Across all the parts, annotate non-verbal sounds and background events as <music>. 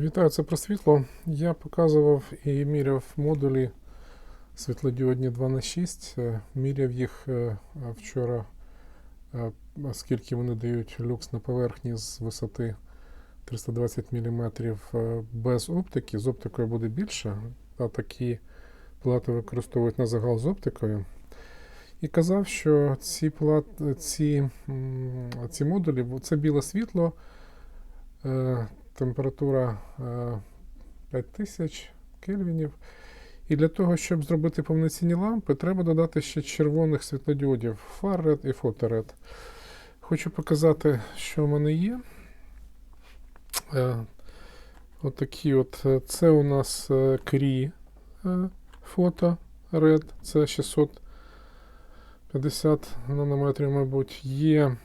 Вітаю, це про світло. Я показував і міряв модулі світлодіодні 2 на 6 Е, Міряв їх е, вчора, е, скільки вони дають люкс на поверхні з висоти 320 мм без оптики. З оптикою буде більше, а такі плати використовують на загал з оптикою. І казав, що ці, плат, ці, ці модулі це біле світло. Е, температура е, 5000 кельвінів. І для того, щоб зробити повноцінні лампи, треба додати ще червоних світлодіодів фарред і фоторед. Хочу показати, що в мене є. Е, Отакі от. е, Це у нас е, крі е, фото Red, це 650 нанометрів, мабуть, є.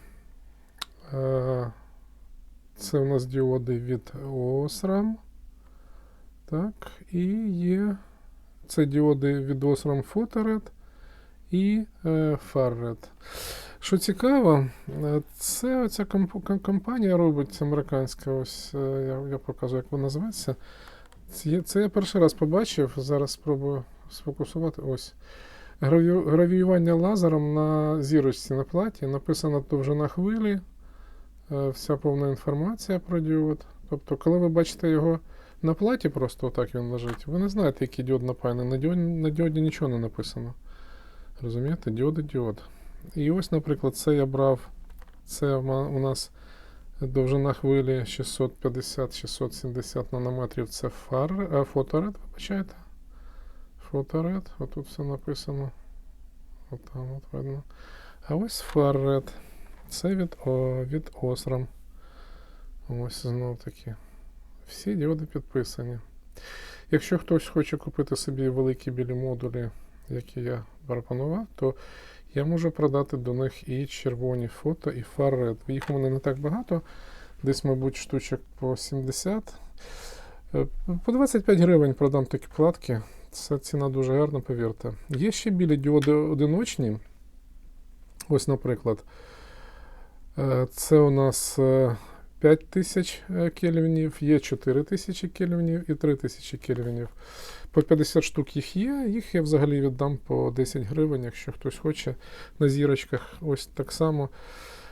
Це у нас діоди від OSRAM. Так, і є це діоди від OSRAM Photored і е, Farred. Що цікаво, е, це оця комп- компанія робить американська. Ось е, я, я показую, як вона називається. Це, це я перший раз побачив. Зараз спробую сфокусувати. Ось. Гравію, гравіювання лазером на зірочці на платі. Написана довжина хвилі вся повна інформація про діод. Тобто, коли ви бачите його на платі, просто отак він лежить, ви не знаєте, який діод напаяний. На діоді, на діоді нічого не написано. Розумієте? Діод і діод. І ось, наприклад, це я брав. Це у нас довжина хвилі 650-670 нанометрів. Це фар, е, фоторед, вибачайте. Фоторед, отут все написано. От там от видно. А ось фарред. Це від, о, від Osram. Ось знов таки. Всі діоди підписані. Якщо хтось хоче купити собі великі білі модулі, які я пропонував, то я можу продати до них і червоні фото, і фарред. Їх у мене не так багато, десь, мабуть, штучок по 70. Е, По 25 гривень продам такі платки. Це ціна дуже гарна, повірте. Є ще білі діоди одиночні. Ось, наприклад, це у нас е, 5000 е, кельвінів, є 4000 кельвінів і 3000 кельвінів. По 50 штук їх є. Їх я взагалі віддам по 10 гривень, якщо хтось хоче на зірочках. Ось так само.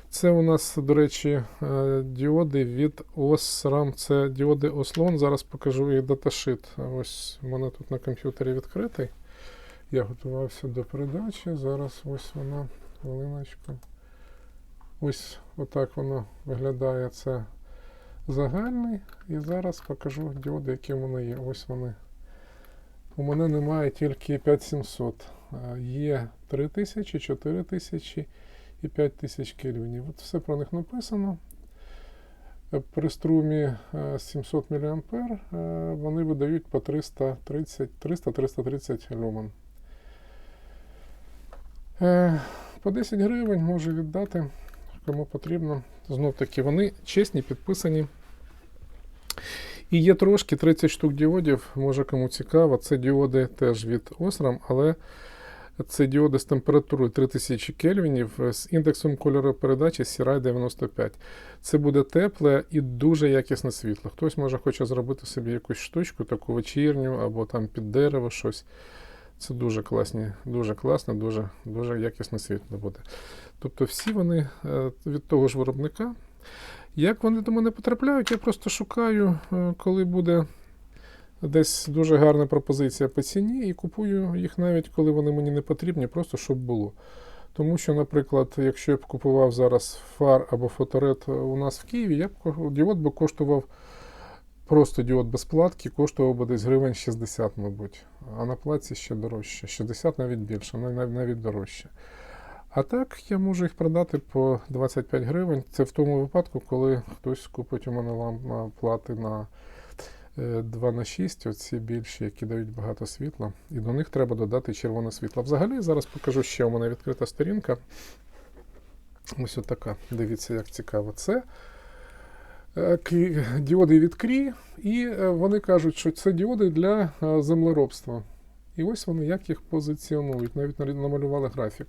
Це у нас, до речі, е, діоди від OSRAM. Це діоди Ослон. Зараз покажу їх даташит. Ось у мене тут на комп'ютері відкритий. Я готувався до передачі. Зараз ось вона, хвилиночку. Ось отак воно виглядає. Це загальний. І зараз покажу діоди, які в мене є. Ось вони. У мене немає тільки 5700. Е, Є 3000, 4000 і 5000 кельвінів. От все про них написано. Е, При струмі е, 700 мА е, вони видають по 330 300-330 люмен. По 10 гривень можу віддати, кому потрібно. Знов таки, вони чесні, підписані. І є трошки 30 штук діодів, може кому цікаво. Це діоди теж від Osram, але це діоди з температурою 3000 кельвінів з індексом кольоропередачі CRI 95. Це буде тепле і дуже якісне світло. Хтось може хоче зробити собі якусь штучку, таку вечірню, або там під дерево щось. Це дуже класні, дуже класне, дуже, дуже якісне світло буде. Тобто всі вони е, від того ж виробника. Як вони до мене потрапляють, я просто шукаю, е, коли буде десь дуже гарна пропозиція по ціні, і купую їх навіть коли вони мені не потрібні, просто щоб було. Тому що, наприклад, якщо я б купував зараз фар або фоторед у нас в Києві, я б діод би коштував просто діод без платки, коштував би десь гривень 60, мабуть. А на платці ще дорожче. 60 навіть більше, нав- нав- навіть дорожче. А так я можу їх продати по 25 гривень. Це в тому випадку, коли хтось купить у мене ламп плати на е, 2 на 6, оці більші, які дають багато світла, і до них треба додати червоне світло. Взагалі, зараз покажу ще у мене відкрита сторінка. Ось отака. Дивіться, як цікаво. Це е, діоди від Крі, і е, вони кажуть, що це діоди для е, землеробства. І ось вони як їх позиціонують. Навіть намалювали графік.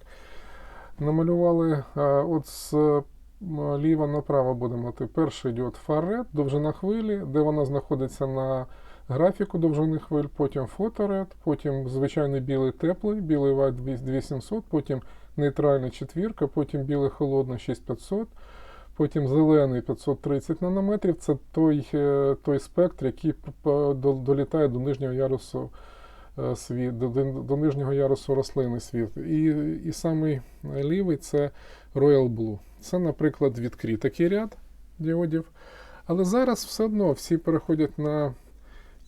Намалювали е, от з м, ліво направо будемо мати перший діод фарред, довжина хвилі, де вона знаходиться на графіку довжини хвиль, потім фоторед, потім звичайний білий теплий, білий white 2700, потім нейтральний четвірка, потім білий холодний 6500, потім зелений 530 нанометрів. Це той, е, той спектр, який долітає до нижнього ярусу е, світ, до, до, нижнього ярусу рослини світ. І, і самий лівий це Royal Blue. Це, наприклад, відкритий ряд діодів. Але зараз все одно всі переходять на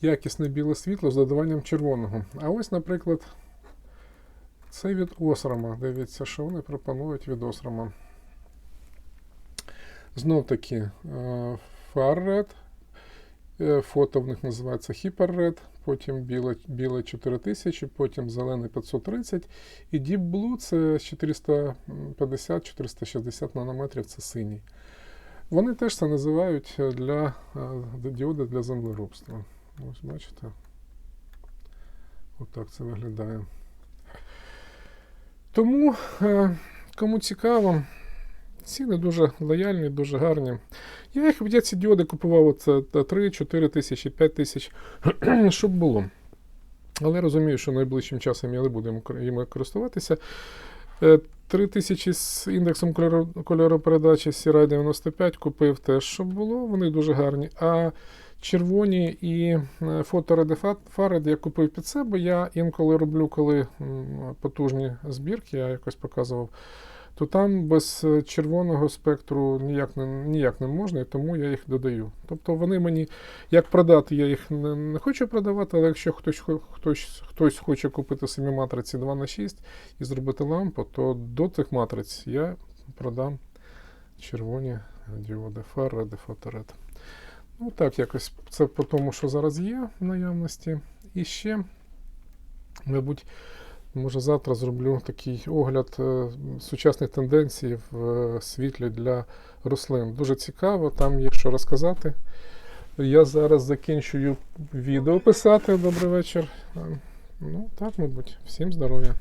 якісне біле світло з додаванням червоного. А ось, наприклад, це від Осрама. Дивіться, що вони пропонують від Осрама. Знов таки е, е, фото в них називається Hyper Red, потім біле, біле 4000, потім зелений 530 і Deep Blue це 450-460 нанометрів, це синій. Вони теж це називають е, для е, діоди для землеробства. Ось бачите. Отак це виглядає. Тому, е, кому цікаво, ціни дуже лояльні, дуже гарні. Я, їх, я ці діоди купував оце 3-4 тисячі, 5 тисяч, <clears throat> щоб було. Але розумію, що найближчим часом я не буду їм користуватися. Е, 3000 з індексом кольоропередачі CRI 95 купив теж, щоб було. Вони дуже гарні. А червоні і е, фотореди Фаред я купив під себе. Я інколи роблю, коли потужні збірки, я якось показував, то там без е, червоного спектру ніяк не, ніяк не можна, і тому я їх додаю. Тобто вони мені, як продати, я їх не, не хочу продавати, але якщо хтось, хтось, хтось хоче купити самі матриці 2 на 6 і зробити лампу, то до тих матриць я продам червоні діоди і фоторед. Ну так, якось це по тому, що зараз є в наявності. І ще, мабуть, може завтра зроблю такий огляд е, сучасних тенденцій в е, світлі для рослин. Дуже цікаво, там є що розказати. Я зараз закінчую відео писати. Добрий вечір. Е, Ну, так, мабуть, всім здоров'я.